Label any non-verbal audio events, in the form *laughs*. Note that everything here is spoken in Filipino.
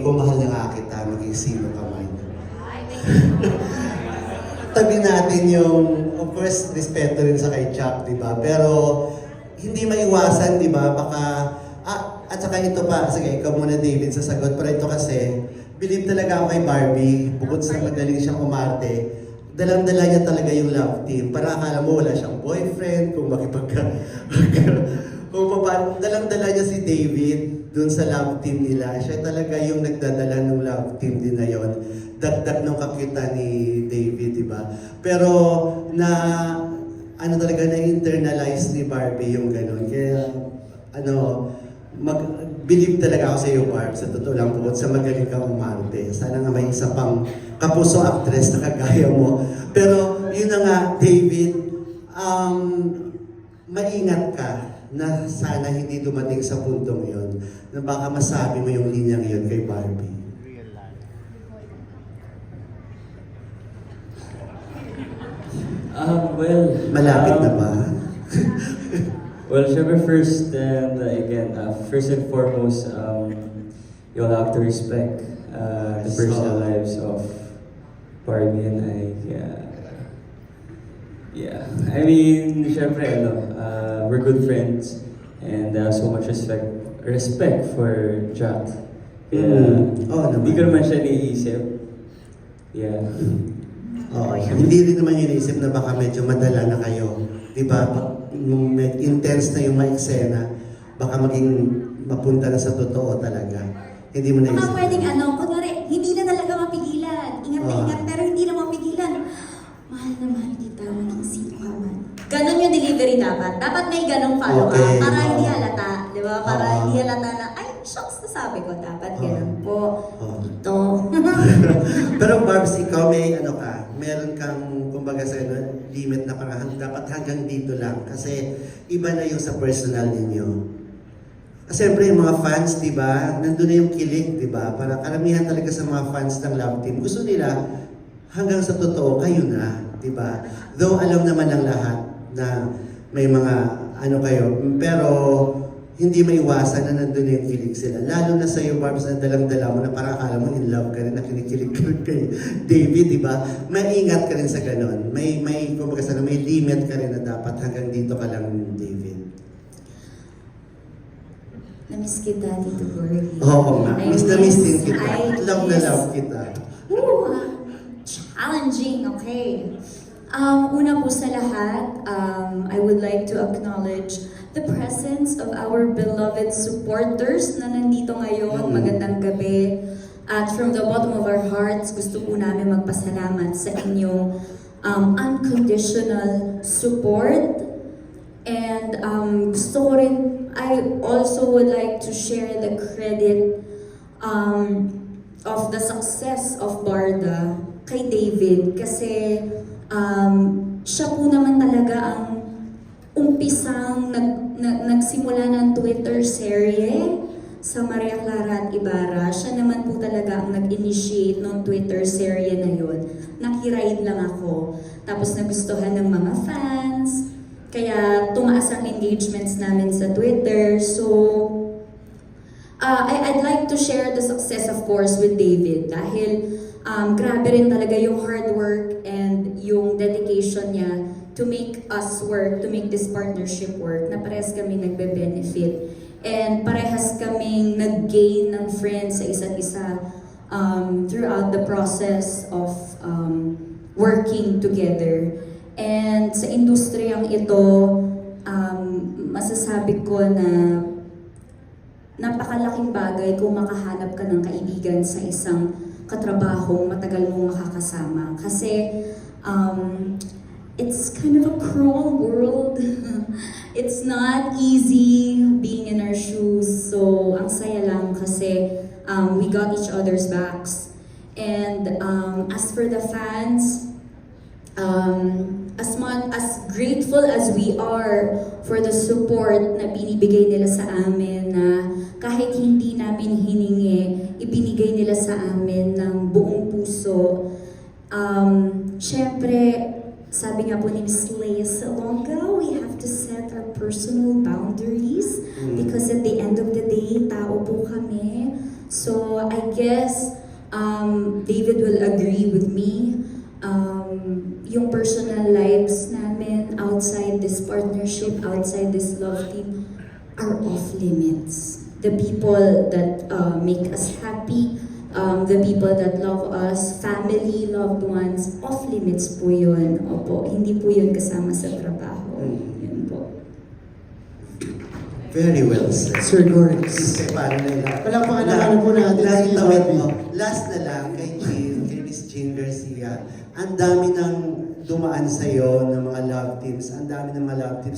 Kung mahal na nga kita, maging sino ka man. *laughs* Tabi natin yung, of course, respeto rin sa kay Chuck, di ba? Pero, hindi maiwasan, di ba? Baka, ah, at saka ito pa, sige, ikaw muna David sa sagot. Pero ito kasi, believe talaga ako kay Barbie, bukod sa magaling siyang umarte, dalang-dala niya talaga yung love team. Para akala mo wala siyang boyfriend, kung makipagka... *laughs* kung pa dalang-dala niya si David dun sa love team nila. Siya talaga yung nagdadala ng love team din na yon. Dagdag ng kakita ni David, di ba? Pero na ano talaga na internalize ni Barbie yung ganun. Kaya ano, mag believe talaga ako sa iyo, Barb, sa totoo lang bukod sa magaling kang umarte. Sana nga may isa pang kapuso actress na kagaya mo. Pero yun na nga, David, um, maingat ka na sana hindi dumating sa puntong yon na baka masabi mo yung linyang yon kay Barbie. Um, well, Malapit um, na ba? *laughs* Well, syempre first and uh, again, uh, first and foremost, um, you'll have to respect uh, the personal So- lives of Barbie and I. Yeah. Yeah. I mean, syempre, ano, uh, we're good friends and uh, so much respect respect for Jack. Yeah. Mm. Oo naman. Hindi ko naman siya naiisip. Yeah. Oo, hindi rin naman yun naisip na baka medyo madala na kayo. Di ba? Pag nung med- intense na yung mga eksena, baka maging mapunta na sa totoo talaga. Hindi mo Baka naisip. pwedeng ano, kunwari, hindi na talaga mapigilan. Ingat na Ah. ingat, pero hindi na mapigilan. Mahal na mahal kita, maging sino ka man. Delivery dapat. Dapat may ganong follow-up. Okay. Para Ah. hindi halata. Di ba? Para Ah. hindi halata na, ay, shocks na sabi ko. Dapat Ah. ganon po. Oo. Ito. *laughs* Pero Barbs, ikaw may ano ka, meron kang kumbaga sa ano, limit na parang dapat hanggang dito lang kasi iba na yung sa personal ninyo. Kasi Siyempre, yung mga fans, di ba, nandun na yung kilig, di ba? Para karamihan talaga sa mga fans ng Love Team, gusto nila hanggang sa totoo, kayo na, di ba? Though alam naman ng lahat na may mga ano kayo, pero hindi maiwasan na nandun na yung kilig sila. Lalo na sa iyo, Barbs, na dalang-dala mo na parang akala mo in love ka rin, na kinikilig ka rin kay David, di ba? Maingat ka rin sa ganon. May, may, kumbaga sana, may limit ka rin na dapat hanggang dito ka lang, David. Namiss kita, Tito Gorgie. Oo nga, I miss na miss din kita. I Love na miss- love kita. Woo! Challenging, okay. Um, una po sa lahat, um, I would like to acknowledge the presence of our beloved supporters na nandito ngayon. Mm. Magandang gabi. At from the bottom of our hearts, gusto po namin magpasalamat sa inyong um, unconditional support. And um, gusto ko rin, I also would like to share the credit um, of the success of Barda kay David kasi um, siya po naman talaga ang umpisang nag, nag, nagsimula ng Twitter serye sa Maria Clara at Ibarra. Siya naman po talaga ang nag-initiate ng Twitter serye na yun. Nakiride lang ako. Tapos nagustuhan ng mga fans. Kaya tumaas ang engagements namin sa Twitter. So, Uh, I, I'd like to share the success, of course, with David dahil um, grabe rin talaga yung hard work yung dedication niya to make us work, to make this partnership work, na parehas kami nagbe-benefit. And parehas kaming nag-gain ng friends sa isa't isa um, throughout the process of um, working together. And sa industriyang ito, um, masasabi ko na napakalaking bagay kung makahanap ka ng kaibigan sa isang katrabahong matagal mong makakasama. Kasi um, it's kind of a cruel world. *laughs* it's not easy being in our shoes. So, ang saya lang kasi um, we got each other's backs. And um, as for the fans, um, as much as grateful as we are for the support na binibigay nila sa amin na kahit hindi namin hiningi, ibinigay nila sa amin ng buong puso. Um, Siyempre, sabi nga po ni Ms. Leia Salonga, we have to set our personal boundaries Mm. because at the end of the day, tao po kami. So I guess um, David will agree with me. Um, yung personal lives namin outside this partnership, outside this love team, are off limits. The people that uh, make us happy, um, the people that love us, family, loved ones, off limits po yun. Opo, hindi po yun kasama sa trabaho. Yun po. Very well said. Sir Gorgs. Kasi paano na lang? Palakpakan na ano po natin Last, tawid mo. Last na lang kay Jean, kay Miss Jean Garcia. Ang dami ng dumaan sa'yo ng mga love teams. Ang dami ng mga love teams